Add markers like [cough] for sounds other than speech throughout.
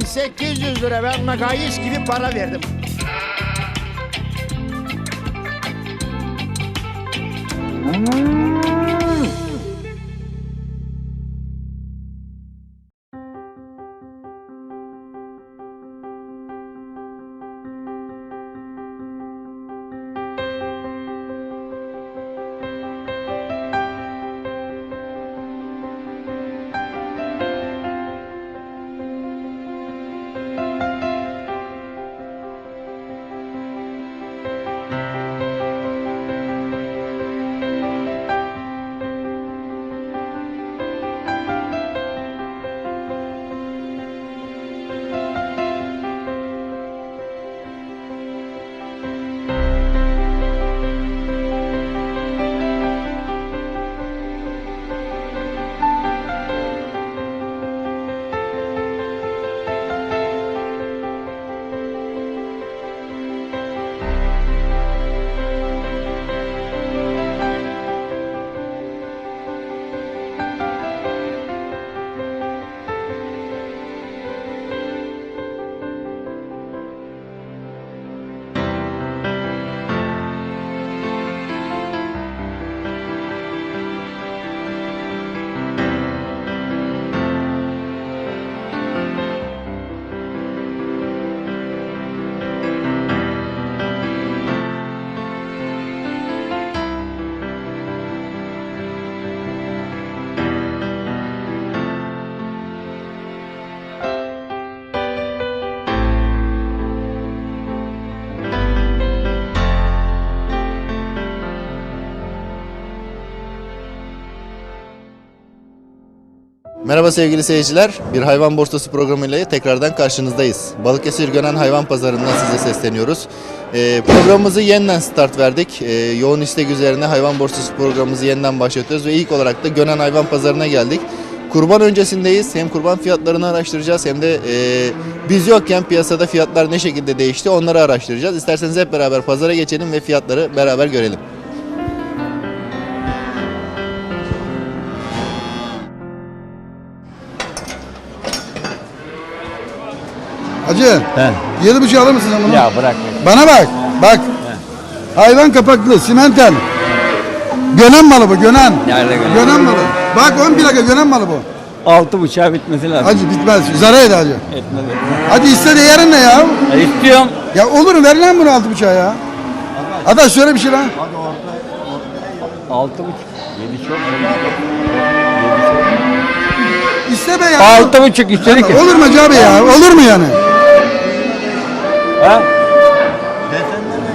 1800 lira ben buna gayis gibi para verdim. Merhaba sevgili seyirciler. Bir hayvan borsası programıyla tekrardan karşınızdayız. Balıkesir Gönen Hayvan Pazarı'ndan size sesleniyoruz. Ee, programımızı yeniden start verdik. Ee, yoğun istek üzerine hayvan borsası programımızı yeniden başlatıyoruz ve ilk olarak da Gönen Hayvan Pazarı'na geldik. Kurban öncesindeyiz. Hem kurban fiyatlarını araştıracağız hem de e, biz yokken piyasada fiyatlar ne şekilde değişti onları araştıracağız. İsterseniz hep beraber pazara geçelim ve fiyatları beraber görelim. Hacı, He. yedi buçuk alır mısın sen bunu? Ya bırak. Bana bak, bak. Hayvan kapaklı, simenten. Gönen malı bu, gönen. Nerede gönen? Gönen malı. Bak 10 plaka gönen malı bu. Altı buçuğa bitmesi lazım. Hacı bitmez, zarar eder hacı. Etmez. Hadi iste de yarın ne ya? E, istiyorum. Ya olur mu? Ver lan bunu altı buçuğa ya. Hadi söyle bir şey lan. Altı buçuk. Yedi çok. İste be ya. Altı buçuk istedik. Olur mu Hacı abi ya? Olur mu yani? Ha?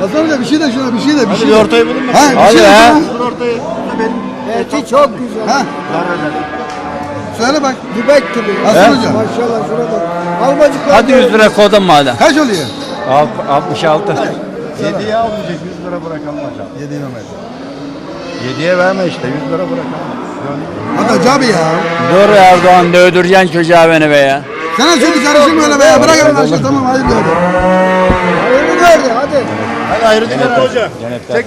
Hasan Hoca bir şey de şuna bir şey de bir şey de. ortayı bulun Ha bir Hadi şey de ya. şuna. Eti çok güzel. Ha. Söyle bak. Dibek gibi. Hasan Hoca. Maşallah şuna bak. Almacıklar. Hadi 100 lira kodum madem. Kaç oluyor? Alt- 66. 7'ye almayacak 100 lira bırakalım hocam. Yedi Mehmet. 7'ye verme işte 100 lira bırakalım. Hadi Hacı abi ya. Dur Erdoğan dövdüreceksin çocuğa beni be ya. Sana söyle karışım böyle be. Bırak hemen aşağı tamam hayır gördüm. Hayırlı gördü hadi. Hadi ayrı hoca. Çek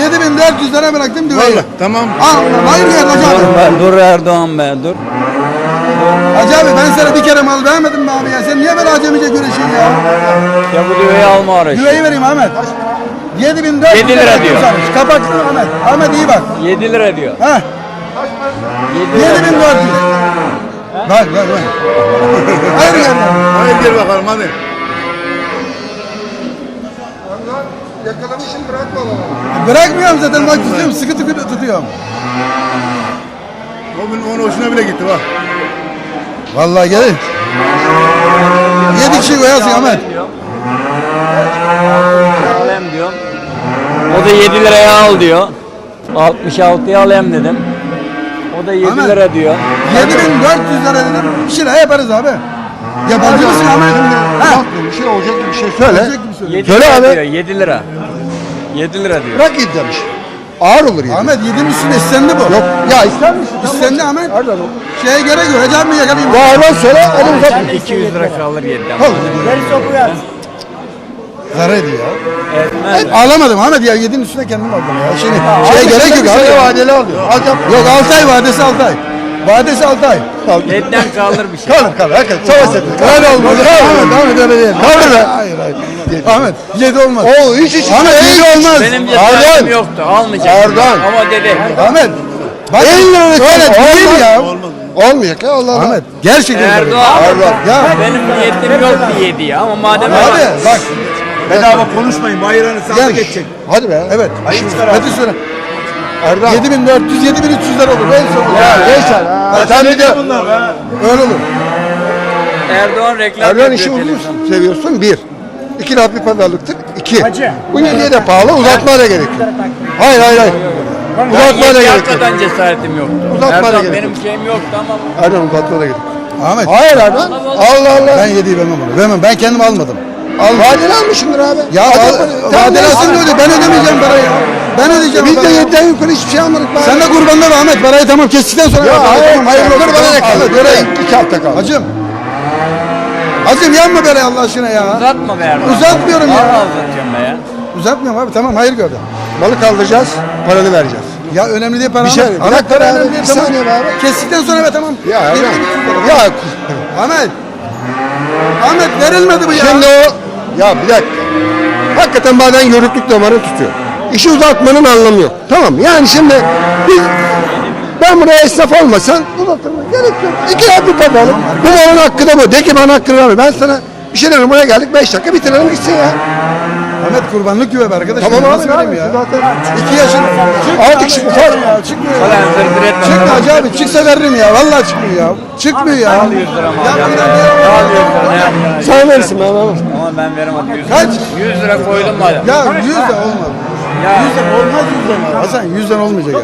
7400 lira bıraktım düveyi. Tamam. Al hayır gel Hacı Dur abi. be, dur Erdoğan be dur. Hacı abi ben sana bir kere mal vermedim mi abi ya? Sen niye böyle acemice görüşüyorsun ya? Ya bu düveyi alma oraya. Düveyi vereyim Ahmet. 7400 Yedi lira bıraktım diyor. Kapaklı Ahmet. Ahmet iyi bak. 7 lira diyor. Ha. 7 lira. 7400. Bak bak bak. Hayır gel. Hadi gel bakalım hadi. Yakalamışım bırakma bana. Bırakmıyorum zaten bak tutuyorum sıkı tıkı tutuyorum. O gün onun hoşuna bile gitti bak. Vallahi gelin. Yedi kişi koyarsın Ahmet. Alem diyor. O da 7 liraya al diyor. 66'ya alayım dedim. O da 7 Ahmet. lira diyor. 7400 lira dedim. Bir lira yaparız abi. Yabancı mısın Ahmet? Ha? Bir şey olacak bir şey söyle. Olacak söyle. 7 Söyle lira abi. diyor. 7 lira. 7 lira diyor. Bırak git demiş. Ağır olur yani. Ahmet yedi misin istendi bu. Yok ya ister misin? İstendi Ahmet. Pardon. Şeye göre göre can mı yakalayayım? Ya hayvan söyle onu uzat. Sen 200 lira kalır 7'den. Gerisi okuyor. Zarar ediyor ya. Etmez. Ağlamadım Ahmet ya yedinin üstüne kendim aldım ya. Şimdi şeye gerek yok abi. Şeye vadeli alıyor. Alacağım. Yok 6 ay vadesi 6 ay. Vadesi 6 ay. Etten kalır bir şey. Kalır kalır. Hakikaten savaş ettik. Öyle olmaz. Ahmet, Ahmet öyle değil. Kalır be. Hayır, hayır. Ahmet, 7 olmaz. Oo hiç hiç. Ahmet, 7 olmaz. Benim cesaretim yoktu. Almayacak. Erdoğan. Ama dedi. Ahmet. Bak, öyle değil ya. Olmayacak ya Allah. Ahmet, gerçekten. Erdoğan. Erdoğan. Ya, Benim niyetim yoktu yediye ama madem abi bak. Bedava konuşmayın. Bayrağını Gel. sağda geçecek. Hadi be. Evet. Hadi söyle. Erdoğan. 7400, 7300 lira olur. En son. Ya gençler. Ha, sen bir de Öyle olur. Erdoğan reklam Erdoğan işi uzun seviyorsun. Bir. İki laf bir pazarlıktır. İki. Bu yediye de pahalı. Uzatmaya da gerek yok. Hayır hayır hayır. Uzatmaya gerek yok. hakikaten cesaretim yoktu. Uzatmaya gerek benim yok. şeyim yoktu ama Erdoğan uzatmaya da gerek yok. Ahmet. Hayır Erdoğan. Allah Allah. Ben 7'yi vermem onu. Vermem. Ben kendim almadım. Al. Vadeli almışsındır abi. Ya vadeli alsın öyle. Ben ödemeyeceğim parayı. Ben ödeyeceğim. Biz de yediden yukarı hiçbir şey almadık. bari. Sen de kurbanlar Ahmet. Parayı tamam kestikten sonra. Ya hayır. Tamam, hayırlı olsun. Dur bana ne Tamam, kaldı? Ahmet, vereyim. İki hafta kaldı. Hacım. Hacım yanma böyle Allah aşkına ya. uzatma be Erdoğan. Uzatmıyorum ya. Vallahi uzatıyorum be ya. Uzatmıyorum abi tamam hayır gördüm. Balık kaldıracağız. Paranı vereceğiz. Ya önemli değil para. Bir şey- Ahmet. bir Ahmet dakika para önemli değil bir tamam. saniye abi. Kestikten sonra be tamam. Ya bileyim, Ya Ahmet. Ahmet verilmedi bu ya. şimdi o ya bir dakika. Hakikaten bazen yörüklük damarı tutuyor. İşi uzatmanın anlamı yok. Tamam yani şimdi biz ben buraya esnaf olmasan uzatırma gerek yok. İki bir pazarlık. Bu malın hakkı da bu. De ki bana hakkını ver. Ben sana bir şey derim buraya geldik 5 dakika bitirelim gitsin ya. Ahmet kurbanlık gibi be arkadaşım. Tamam abi, abi, ya. zaten. 2 yaşın. Artık şimdi ufak. ya çıkmıyor. Çıkma Hacı abi çıksa veririm ya. Vallahi çıkmıyor ya. Çıkmıyor ya. Al 100 lira mı? Ya bir dakika. Al 100 lira. ne? Sen verirsin ben ben veremedim 100 Kaç? 100 lira koydum madem. Ya 100 de olmaz. Ya. 100'den olmaz 100'den. Hasan 100'den olmayacak.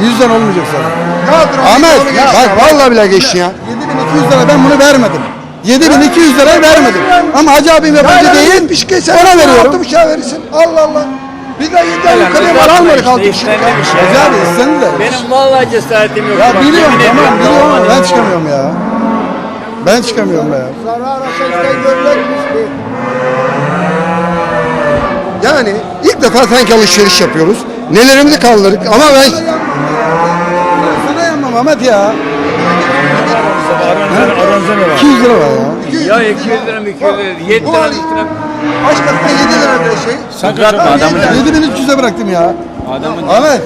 100'den olmayacak sana. Ahmet Ahmet, ya bak vallahi bile geçtin ya. 7200 lira ben bunu vermedim. 7200 lira vermedim. Ama Hacı abim yabancı değil. Bir şey sen Ona veriyorum. Altı bıçağı verirsin. Allah Allah. Bir daha yediden yukarıya var almadık altı şey. Hacı abi istendi de. Benim vallahi cesaretim yok. Ya Bak, biliyorum tamam biliyorum ben çıkamıyorum ya. Ben çıkamıyorum be ya. Zarar ateşten görmekmiş ki. Yani ilk defa sanki alışveriş yapıyoruz. Nelerimizi kaldırdık ama ben Sana yanmam Ahmet ya. Aranızda ne var? 200 lira var ya. Ya 200 lira mı 200 lira? 7 Bu lira üstüne. başkasına 7 lira bir şey. Uzatma adamı. 7300'e bıraktım ya. Adamın Ahmet.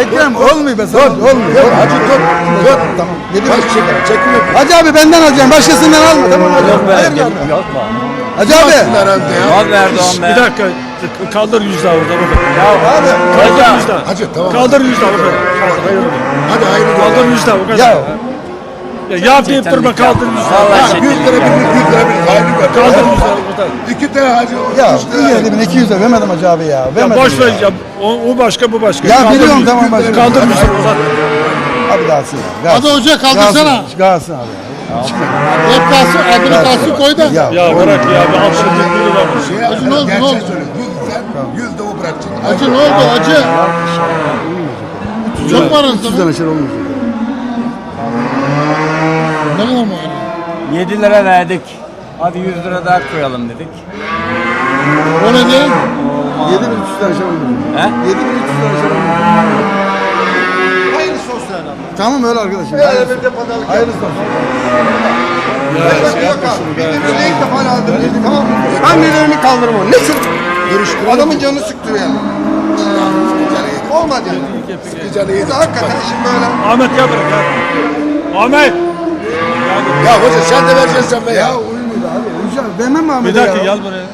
Ekrem olmuyor be sana. Olmuyor. Hacı dur. Dur. Tamam. 7300 lira. Çekim yok. Hacı abi benden alacağım. Başkasından alma. Tamam hadi. Yok be. Hayır. Yok be. Hacı abi. Al Erdoğan be. Bir dakika. Kaldır 100 daha orada bakın. Abi. Kaldır 100 daha. Hacı tamam. Kaldır 100 daha bakın. Hadi hayır. Kaldır 100 daha bakın. Ya. Ya, ya deyip durma kaldır 100 daha. Vallahi şey değil. Kaldır 100 daha burada. Ya iyi 7200 lira vermedim Hacı abi ya. Ya Vermedim boş ver ya. O, o başka bu başka. Ya biliyorum, 100. tamam, başka. Kaldır 100 daha uzat. Abi kalsın ya. Hadi hoca kaldırsana. Kalsın abi. Hep kalsın, adını kalsın koy da. Ya. Ya bırak ya. Bir şey lira var. Acı ne oldu, ne oldu? Yüzde o bırakacak. Acı ne oldu, acı? Çok var 300'den aşağı olmayacak. Kadar mı? 7 lira verdik. Hadi 100 lira daha koyalım dedik. O ne diye? 7300'den aşağı olmayacak. He? 7300'den aşağı olmayacak. Hayırlısı olsun adam. Tamam öyle arkadaşım. Her Hayırlısı. evde pazarlık Hayırlısı olsun. Yok abi. Birbirimize ilk defa lazım dedi tamam mı? Annelerini kaldırma. Ne sık? Adamın canını sıktırıyor yani. Olmadı yani. Biz de hakikaten şimdi böyle. Ahmet ya bırak ya. Ahmet. Ya hoca sen de vereceksin sen be ya. Ya uymuyor abi. Hocam vermem mi Bir dakika ya? gel buraya.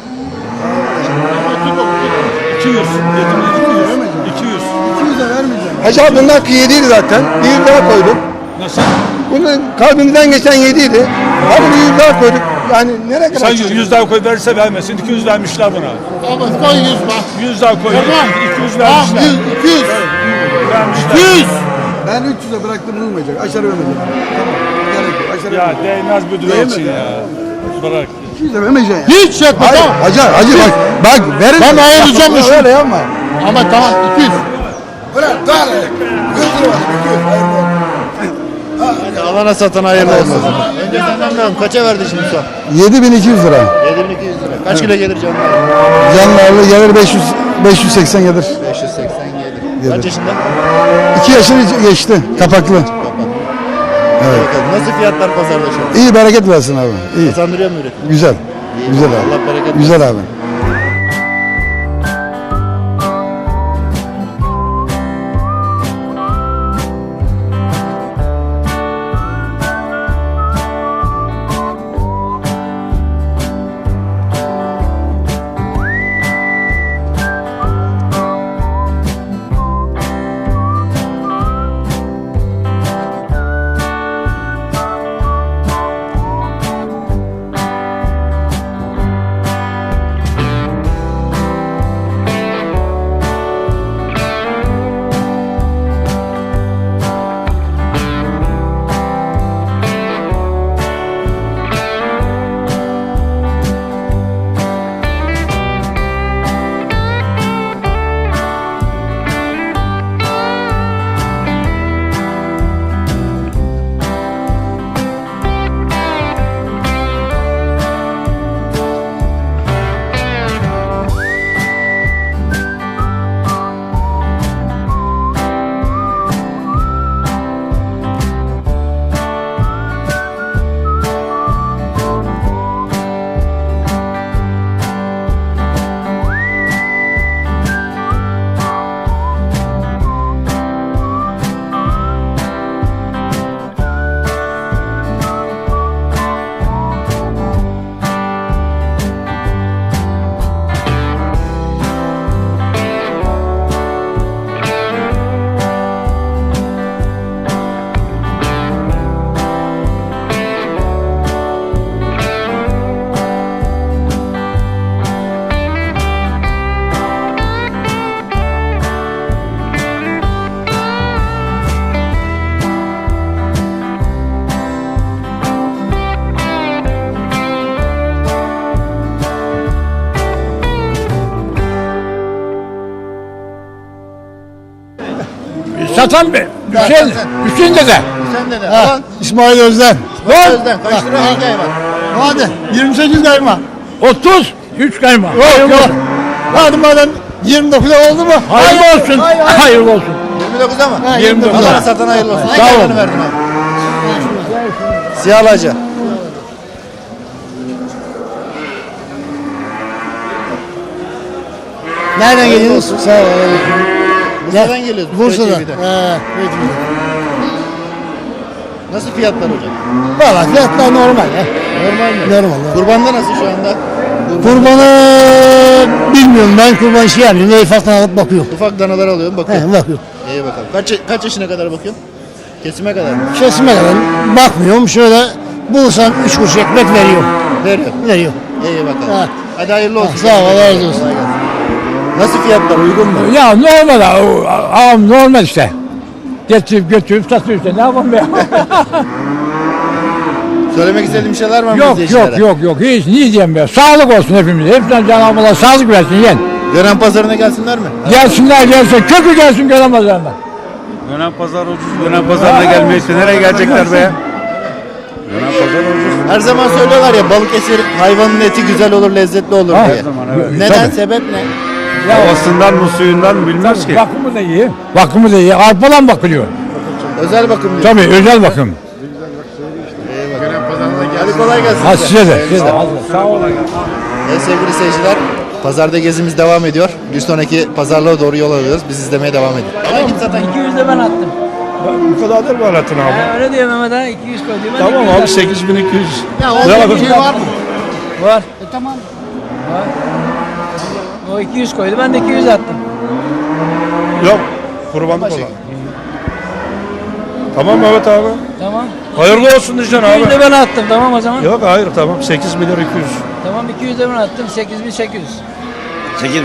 200. Getir 200. 200. 200'e vermeyeceğim. Hacı abi bunun hakkı yediydi zaten. Bir yüz daha koyduk. Nasıl? Bunun kalbimizden geçen yediydi. Hadi bir yüz daha koyduk. Yani nereye kadar? Sen çıkacak? 100 daha koy verirse vermesin. 200 vermişler buna. Ama koy yüz bak. 100 daha koy. Tamam. 200 vermişler. Yüz, iki yüz. Vermişler. 100. Ben 300'e bıraktım olmayacak. Aşağı vermeyeceğim. Tamam. Aşağı Ya değmez bu dünya için ya. Bırak. 200'e vermeyeceğim ya. Hiç yapma Hayır, tamam. hacı, hacı bak, bak verin. Ben Yapma, işi. Öyle yapma. Ama tamam iki yüz. Bırak daha ne? Yüz lira var. iki yüz. Hayırlı olsun. Alana satan hayırlı olsun. Önce senden ben kaça verdi şimdi son? 7200 lira. 7200 lira. Kaç kilo gelir canım? Canlı ağırlığı gelir 500, 580 gelir. 580 gelir. Kaç Yedi. yaşında? İki yaşını geçti. Kapaklı. Evet. Nasıl fiyatlar pazarda şu an? İyi bereket versin abi. İyi. Kazandırıyor mu üretim? Güzel. Güzel abi. Allah bereket versin. Güzel abi. Satan bir. Hüseyin, Hüseyin dede. Sen de de. Alan. İsmail Özden. Bak. Özden. Kaç lira hangi hayvan? Hadi 28 kayma. 30, 3 kayma. Yok yok. Hadi madem 29 oldu mu? Hayırlı olsun. Hayırlı olsun. 29 ama. 29. Alana satan hayırlı olsun. Hangi Sağ hayvanı verdin abi? Siyah laca. Nereden geliyorsun? Sağ ol. Bursa'dan geliyoruz. Bursa'dan. Peki. Nasıl fiyatlar hocam? Valla fiyatlar normal ya. Normal mi? Normal. ya. Kurbanda nasıl şu anda? Kurban. Kurbanı bilmiyorum ben kurban şey yapıyorum. Neyi falan alıp bakıyorum. Ufak danalar alıyorum bakıyorum. He, bakıyorum. İyi bakalım. Kaç, kaç yaşına kadar bakıyorsun? Kesime kadar mı? Kesime kadar bakmıyorum. Şöyle bulsam 3 kuruş ekmek veriyor. Veriyor. Veriyor. İyi bakalım. Ha. Hadi hayırlı olsun. Ha, sağ ol, Allah razı olsun. Nasıl fiyatlar uygun mu? Ya normal ağam normal işte. Getirip götürüp satıyor işte ne yapalım ya. [laughs] Söylemek istediğim şeyler var mı yok izleyicilere? yok yok yok hiç ne diyeceğim be. Sağlık olsun hepimize. Hepsinden Cenab-ı Allah sağlık versin yen. Gören pazarına gelsinler mi? Gelsinler gelsin kökü gelsin göremezlerden. Dönem pazar ucuz. Dönem pazarına gelmeyse nereye gelecekler be? Dönem pazar ucuz. Her zaman söylüyorlar ya Balıkesir hayvanın eti güzel olur, lezzetli olur Ha. diye. Her zaman, evet. Neden? Tabii. Sebep ne? Havasından mı suyundan mı bilmez ki. Bakımı da iyi. Bakımı da iyi. Arpadan bakılıyor. Özel bakım diyor. Tabii özel bakım. Hadi kolay gelsin. Ha size. de. Size de. Sağ olun. Evet sevgili seyirciler, pazarda gezimiz devam ediyor. Bir sonraki pazarlığa doğru yol alıyoruz. Biz izlemeye devam edin. Hadi git zaten. 200 de ben attım. Bu kadardır mı Alatın abi? Ha, öyle diyor Mehmet ha 200 koy diyor. Ben Tamam 200 abi attım. 8200. Ya o yapalım? şey var mı? Var. E tamam. Var. O 200 koydu ben de 200 attım. Yok. Kurbanlık olan. Tamam Mehmet abi. Tamam. Hayırlı olsun diyeceksin 200 abi. de ben attım tamam o zaman. Yok hayır tamam 8 milyar 200. Tamam 200 de ben attım 8800. 8 8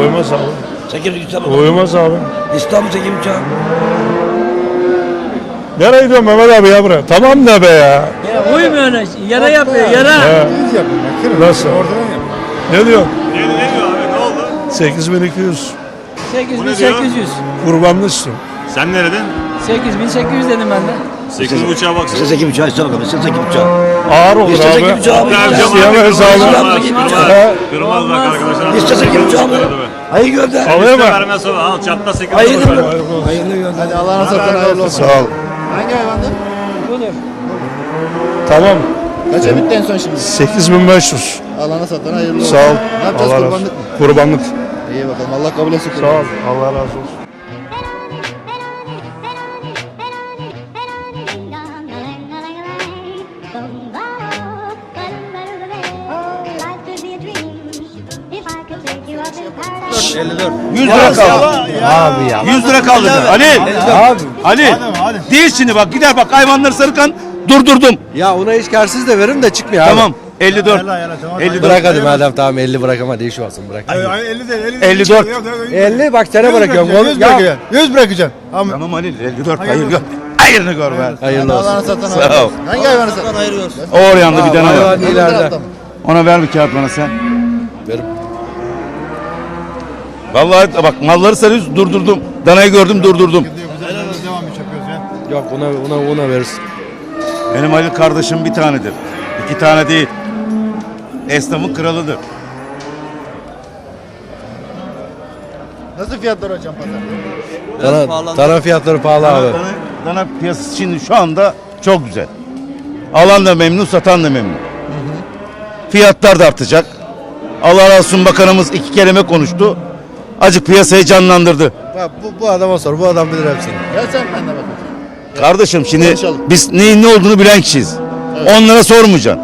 Uymaz abi. 8 8 Uymaz abi. İstanbul 8 uçağı. Nereye gidiyorsun Mehmet abi ya buraya? Tamam ne be ya? Ya uymuyor. Yara yapıyor yara. He. Nasıl? Ne diyor? Ne, ne diyor ne oldu? 8200. 8800. Kurbanlı istiyorum. Sen nereden? 8800 dedim ben de. Sekiz buçuğa baksana. Size buçuğa iste bakalım. Size sekiz buçuğa. Ağır olur İste sekiz buçuğa. İsteyemeyiz abi. Kırmaz bak arkadaşlar. İste sekiz buçuğa. Hayır gönder. Alıyor mu? Vermez sonra al çatla sekiz Hayır buçuğa. gönder. Hayırlı gönder. Hadi Allah'ına satın hayırlı olsun. Sağ ol. Hangi hayvandı? Tamam. Kaça bitti en son şimdi? 8500. Allah'ına satın hayırlı olsun. Sağ ol. Ne yapacağız kurbanlık mı? Kurbanlık. İyi bakalım Allah kabul etsin Sağ ol. Allah razı olsun. Abi ya. 100 lira kaldı. Ali. Abi. Ali. Değil şimdi bak gider bak hayvanları sarırken durdurdum. Ya ona hiç karsız da veririm de çıkmıyor Tamam. 54. 54. Bırak hadi madem tamam 50 bırak ama değiş olsun bırak. 54. 50 bak sana bırakıyorum. Onu, 100 bırakacağım. 100 bırakacağım. Tamam Ali 54. Hayır gör. Hayırını gör be. Hayırlı olsun. Allah'ına satın Sağ ol. olsun. Hangi hayvanı satın? O orayanda bir tane var. Hayvan ileride. Ona ver bir kağıt bana sen. Ver. Vallahi bak malları sarıyoruz durdurdum. Danayı gördüm durdurdum. Yok ona ona ona verirsin. Benim Ali kardeşim bir tanedir. İki tane değil. Esnafın kralıdır. Nasıl fiyatlar hocam pazarda? Dana, dana fiyatları pahalı abi. Dana, dana piyasası şimdi şu anda çok güzel. Alan da memnun, satan da memnun. Fiyatlar da artacak. Allah razı olsun bakanımız iki kelime konuştu. Acık piyasayı canlandırdı. Bak, bu, bu adama sor. Bu adam bilir hepsini. Gel sen ben de bakayım. Kardeşim şimdi Konuşalım. biz neyin ne olduğunu bilen kişiyiz. Onlara sormayacaksın.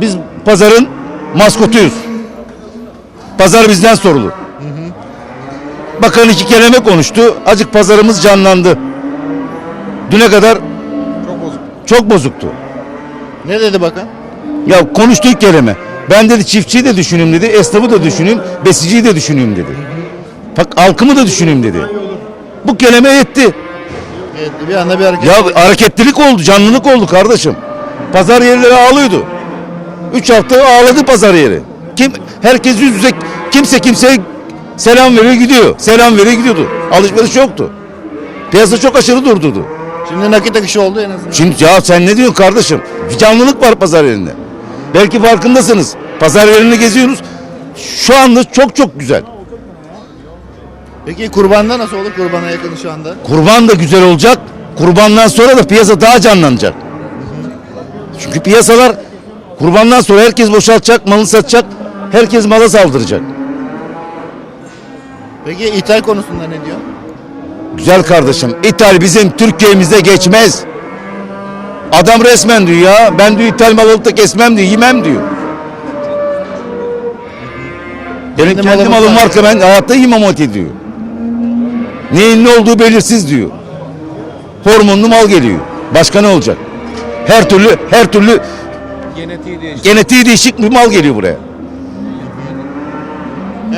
Biz pazarın maskotuyuz. Pazar bizden sorulur. Bakan iki kelime konuştu. Acık pazarımız canlandı. Düne kadar çok bozuk. Çok bozuktu. Ne dedi bakan? Ya konuştu ilk kelime. Ben dedi çiftçiyi de düşüneyim dedi, esnafı da düşüneyim, besiciyi de düşüneyim dedi. Bak halkımı da düşüneyim dedi. Bu kelime yetti. Evet, bir anda bir hareket. Ya hareketlilik oldu, canlılık oldu kardeşim. Pazar yerleri ağlıyordu. Üç hafta ağladı pazar yeri. Kim, herkes yüz yüze, kimse kimseye selam veriyor gidiyor. Selam veriyor gidiyordu. Alışveriş yoktu. Piyasa çok aşırı durdurdu. Şimdi nakit akışı oldu en azından. Şimdi ya sen ne diyorsun kardeşim? Bir canlılık var pazar yerinde. Belki farkındasınız. Pazar yerini geziyorsunuz. Şu anda çok çok güzel. Peki kurbanda nasıl olur kurbana yakın şu anda? Kurban da güzel olacak. Kurbandan sonra da piyasa daha canlanacak. Çünkü piyasalar kurbandan sonra herkes boşaltacak, malını satacak. Herkes mala saldıracak. Peki ithal konusunda ne diyor? Güzel kardeşim. İthal bizim Türkiye'mizde geçmez. Adam resmen diyor ya. Ben diyor ithal mal alıp da kesmem diyor. Yemem diyor. Benim Kendi kendi malım var. varsa ben hayatta yemem ot ediyor. Neyin ne olduğu belirsiz diyor. Hormonlu mal geliyor. Başka ne olacak? Her türlü her türlü genetiği değişik bir mal geliyor buraya.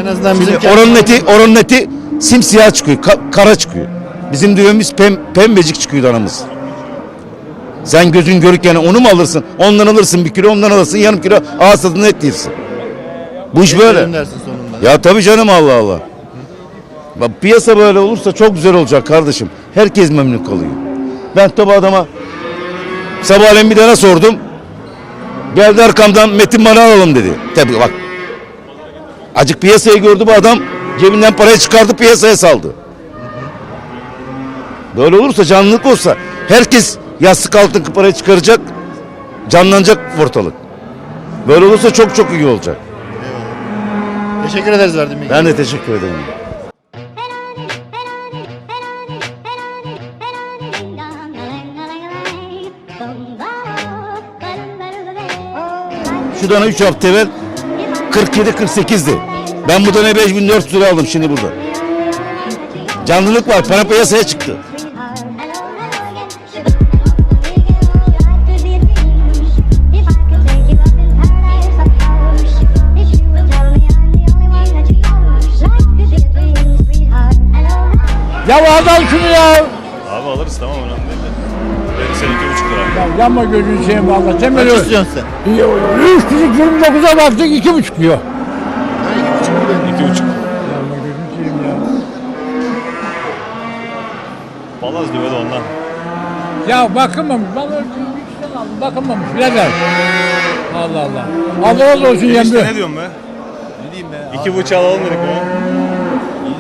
En azından Şimdi bizim kendi- oranın eti, oranın eti simsiyah çıkıyor, ka- kara çıkıyor. Bizim düğümüz pem, pembecik çıkıyor danamız. Sen gözün görürken onu mu alırsın? Ondan alırsın bir kilo, ondan alırsın yarım kilo ağız tadında et yersin. Bu iş böyle. Sonunda. Ya tabii canım Allah Allah. Bak piyasa böyle olursa çok güzel olacak kardeşim. Herkes memnun kalıyor. Ben tabi adama sabahleyin bir tane sordum. Geldi arkamdan Metin bana alalım dedi. Tabii bak. Acık piyasayı gördü bu adam. Cebinden parayı çıkardı piyasaya saldı. Böyle olursa canlılık olsa herkes yastık altındaki parayı çıkaracak. Canlanacak ortalık. Böyle olursa çok çok iyi olacak. Teşekkür ederiz verdiğin bilgi. Ben de teşekkür ederim. Şu dana 3 hafta evvel 47-48'di. Ben bu dana 5400 lira aldım şimdi burada. Canlılık var. Para piyasaya çıktı. Ya al şunu ya. Abi alırız tamam önemli buçuk lira. Ya yanma gözünü seveyim valla. Sen Kaç böyle istiyorsun sen? üç buçuk 29'a baktık iki buçuk diyor. Ha, iki buçuk milyon. İki buçuk. Yanma gözünü seveyim ya. Palaz diyor da ondan. Ya bakılmamış. Ben öyle bir ikisinden aldım. Bakılmamış. Birader. Allah Allah. Allah razı olsun Enişte yemdi. ne diyorsun be? Ne diyeyim be? İki bıçağı alalım dedik be.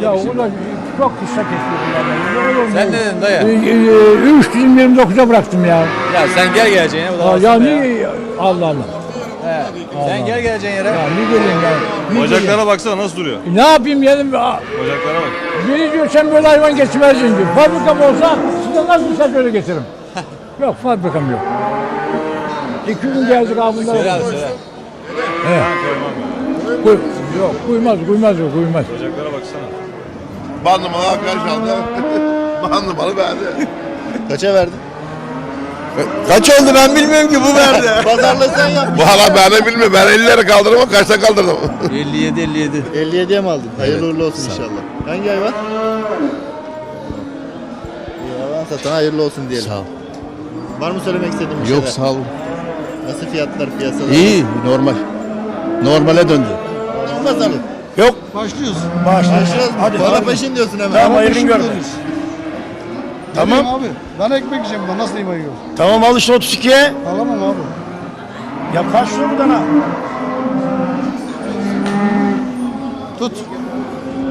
Ya da çok kısa kesiyor. Sen ne dedin dayı? 329'a bıraktım ya. Ya sen gel geleceğine bu da Ya, ya niye? Allah Allah. He. Sen gel geleceğin yere. Ya ne geleyim ya? Ne Bacaklara baksana nasıl duruyor? geleyim? Ne yapayım yedim? Aa, Bacaklara bak. Biri diyor sen böyle hayvan geçmezsin diyor. Fabrikam olsa size nasıl sen böyle getiririm? [laughs] yok fabrikam yok. İki gün geldik abi bunlar. Söyle abi söyle. He. Kuy, yok kuymaz kuymaz yok kuymaz. Bacaklara baksana. Bandı bana arkadaş aldı. Bandı bana verdi. Kaça verdin? Kaç oldu ben bilmiyorum ki bu verdi. Pazarla sen yap. Valla ben de bilmiyorum. Ben 50 lira kaldırdım ama kaçta kaldırdım? 57 57. 57'ye mi aldın? Hayırlı uğurlu olsun inşallah. Hangi hayvan? İyi hayvan satan hayırlı olsun diyelim. Sağ ol. Var mı söylemek istediğin bir Yok şeyler? sağ olun. Nasıl fiyatlar piyasada? İyi normal. Normale döndü. Pazarlık. Yok. Başlıyoruz. Başlıyoruz. Hadi para peşin diyorsun hemen. Tamam hayırın görme. Tamam. Tamam. abi. Ben ekmek yiyeceğim bundan. Nasıl yemeği yiyorum? Tamam al işte 32'ye. Alamam abi. Ya kaç lira bu dana? Tut.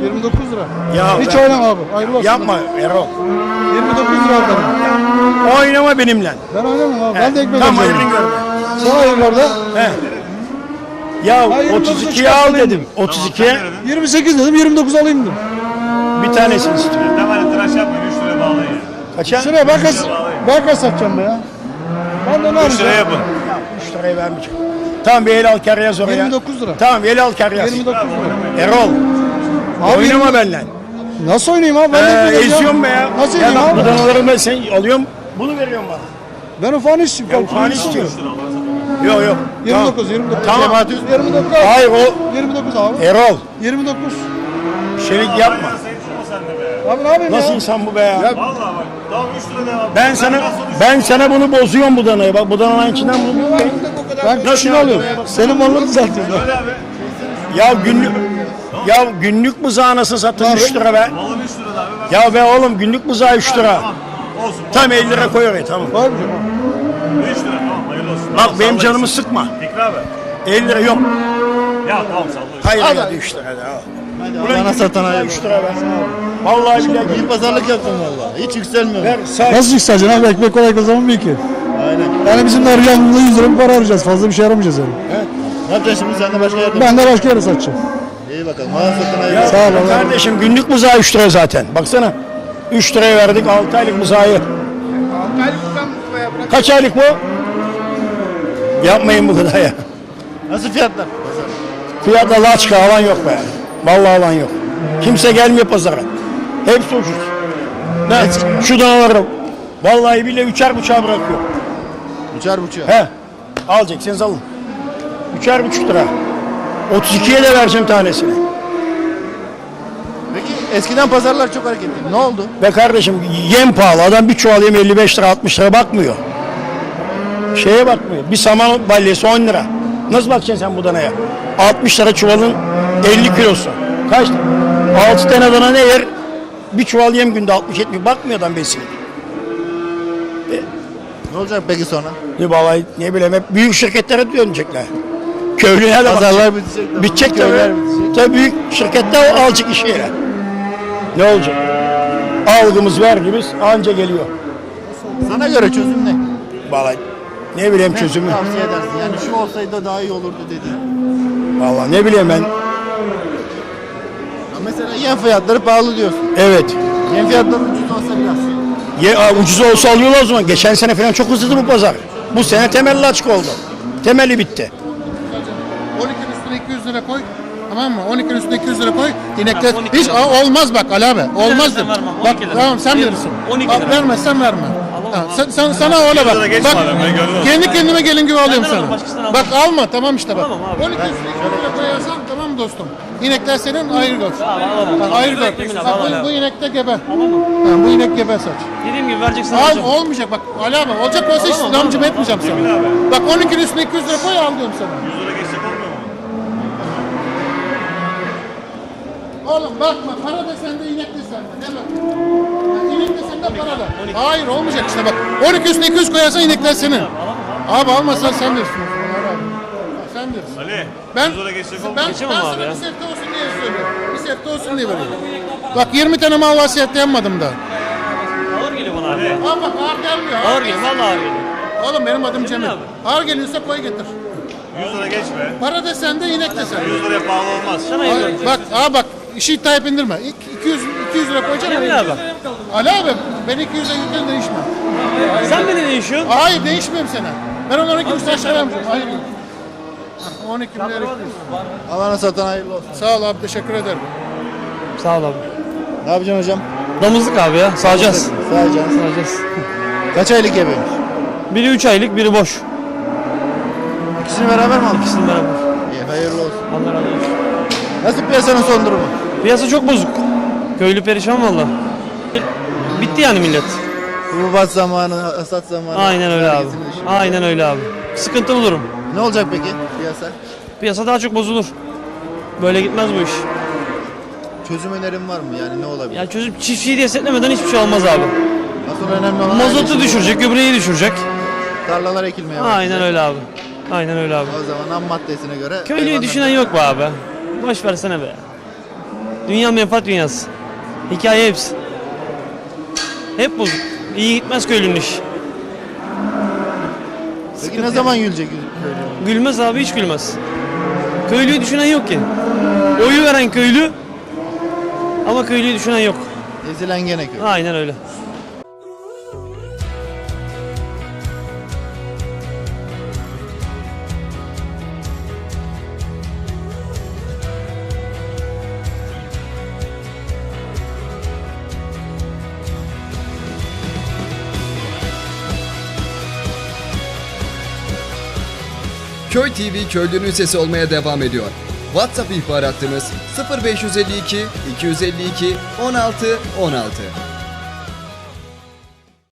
29 lira. Ya Hiç ben- oynama abi. Hayırlı olsun. Yapma Erol. 29 lira aldım. Oynama benimle. Ben oynamam abi. Ben de ekmek Tamam alacağım. hayırın görme. Sana hayırlı orada. He. Ya Hayır, 32'ye al dedim. 32'ye 28 dedim 29 alayım dedim. bir tanesini istiyorum. Hemen tıraş yapmayın 3 liraya bağlayın ya. Kaça? Şuraya bakas, bakas satacağım be ya. Ben de ne 3 liraya arayacağım? yapın. 3 liraya vermeyeceğim. Tamam bir el al kar yaz oraya. 29 lira. Tamam bir el al kar yaz. 29 lira. Erol. Abi oynama 20 benimle. Nasıl oynayayım abi? Ben de Ee, eziyorum be ya. Nasıl ya edeyim bak, bu abi? ben sen alıyorum. Bunu veriyorum bana. Ben ufağını istiyorum. Ya kalkını ufağını istiyorum. Yok yok. 29, 29. Tamam. Cemaat üstü. 29. Hayır o 29 abi. Erol. 29. Şeylik yapma. Abi ne yapayım Nasıl ya? insan bu be ya? Vallahi bak. Tamam 3 lira devam. Ben sana ben sana bunu bozuyorum bu danayı. Bak bu dananın içinden bunu Ben küçüğünü alıyorum. Senin malını düzeltiyorum. Öyle abi. Ya günlük ya günlük buzağı anasını satın 3 lira be. Malım 3 lira abi. Ben Ya be oğlum günlük buzağı 3 lira. olsun. Tam 50 lira koy oraya tamam. Var mı? 3 lira tamam. Bak benim canımı sıkma. Fikri abi. 50 lira yok. Ya tamam salla. Hayır ya 3 lira da. Bana satan hayırlı 3 lira be. Vallahi billahi. İyi pazarlık yaptın valla. Hiç yükselmiyor. Ver say. Nasıl yükseleceksin abi? Ekmek kolay kazanmıyor ki. Aynen. Yani bizim de arayacağımızda 100 lira bir para arayacağız. Fazla bir şey aramayacağız yani. Ne yapacaksın şimdi sen de başka yerde? Ben de başka yere satacağım. İyi bakalım. Bana satan olsun. Sağ ol, Allah Kardeşim günlük buzağı 3 lira zaten. Baksana. 3 liraya verdik 6 aylık buzağı. Kaç aylık bu? Yapmayın bu kadar ya. Nasıl fiyatlar? Fiyat Allah aşkına alan yok be. Vallahi alan yok. Kimse gelmiyor pazara. Hepsi ucuz. Ne? Şu danaları vallahi bile üçer buçuğa bırakıyor. Üçer buçuğa. He. Alacaksınız alın. Üçer buçuk lira. 32'ye de vereceğim tanesini. Peki eskiden pazarlar çok hareketli. Ne oldu? Be kardeşim yem pahalı. Adam bir çuval yem 55 lira 60 lira bakmıyor. Şeye bakmıyor. Bir saman balyası 10 lira. Nasıl bakacaksın sen bu danaya? 60 lira çuvalın 50 kilosu. Kaç? 6 tane dana ne yer? Bir çuval yem günde 60-70 bakmıyor adam besini. Ne olacak peki sonra? Ne vallahi ne bileyim hep büyük şirketlere dönecekler. Köylüye de. Pazarlar bitecek. Bitecek Köyler tabii. bitecek. Tabii büyük şirkette alacak iş yere. Ne olacak? Algımız vergimiz anca geliyor. Sana göre çözüm ne? Vallahi ne bileyim çözümü. Tavsiye edersin. Yani şu olsaydı daha iyi olurdu dediğin. Vallahi ne bileyim ben. Ya Mesela yem fiyatları pahalı diyorsun. Evet. Yem fiyatları ucuz olsa biraz. Ye, aa, ucuz olsa alıyorlar o zaman. Geçen sene falan çok hızlıydı bu pazar. Bu sene temelli açık oldu. Temeli bitti. 12'nin üstüne 200 lira koy. Tamam mı? 12'nin üstüne 200 lira koy. İnekler hiç olmaz bak Ali abi. Olmaz dedim. Bak tamam sen bilirsin. 12 lira. Vermezsen verme. Tamam, sen, sen, sana öyle bak. Bak ben gördüm. kendi kendime gelin gibi alıyorum sana. Bak alma tamam işte bak. 12 üstüne 200 lira koyarsan tamam dostum? İnekler senin ayrı gör. Tamam, ayrı gör. Bak, bu, bu inek de gebe. Tamam, bu inek gebe saç. Dediğim gibi vereceksin. Al, olmayacak bak Ali abi olacak olsa hiç namcım etmeyeceğim sana. Bak 12'nin üstüne 200 lira koy al diyorum sana. 100 lira geçsek olmuyor mu? Oğlum bakma para da sende inek de sende. Ne bak? Ya İnek de sende para da. Hayır olmayacak işte bak. 12 üstüne 200 koyarsan inekler senin. Abi almasan sen abi. Sen bilirsin. Ali. Ben, 100 lira geçecek ben, ben Geçemem sana ya. bir sefte olsun diye söylüyorum. Bir sefte olsun diye veriyorum. Bak 20 tane mal vasiyette yanmadım da. Ağır geliyor bana abi. Ama bak ağır gelmiyor. Ağır geliyor valla ağır geliyor. Oğlum benim adım Cemil. abi. Ağır geliyorsa koy getir. 100 lira geçme. Para da sende, inek de sende. 100 liraya pahalı olmaz. Sana Ay, bak, aa bak, işi hep indirme. İk- 200, 200 lira koyacağım. Cemil abi. Ali abi, ben 200'e yüklen değişmem. Sen beni değişiyorsun. Hayır, değişmiyorum sana. Ben ona 12 üstü aşağı vermeyeceğim. Hayır. 12 milyar Alana satan hayırlı olsun. Sağ ol abi, teşekkür ederim. Sağ ol abi. Ne yapacaksın hocam? Damızlık abi ya. Sağacağız. Sağacaksın. Sağacağız. Kaç aylık gebeymiş? Biri 3 aylık, biri boş. İkisini beraber mi aldın? İkisini beraber. İyi hayırlı olsun. Allah razı olsun. Nasıl piyasanın son durumu? Piyasa çok bozuk. Köylü perişan valla. Bitti yani millet. Hububat zamanı, hasat zamanı. Aynen öyle abi. Aynen öyle abi. Sıkıntılı durum. Ne olacak peki piyasa? Piyasa daha çok bozulur. Böyle gitmez bu iş. Çözüm önerin var mı yani ne olabilir? Ya çözüm çiftçiyi desteklemeden hiçbir şey olmaz abi. Asıl önemli olan Mazotu düşürecek, gübreyi düşürecek. Tarlalar ekilmeye başlayacak. Aynen öyle abi. Aynen öyle abi. O zaman ham maddesine göre... Köylüyü hayvanlar- düşünen yok be abi. Boş versene be. Dünya menfaat dünyası. Hikaye hepsi. Hep bozuk. İyi gitmez köylünün iş. Peki ne zaman gülecek köylü? Gülmez abi hiç gülmez. Köylüyü düşünen yok ki. Oyu veren köylü ama köylüyü düşünen yok. Ezilen gene köy. Aynen öyle. Köy TV köylünün sesi olmaya devam ediyor. WhatsApp ihbar hattımız 0552 252 16 16.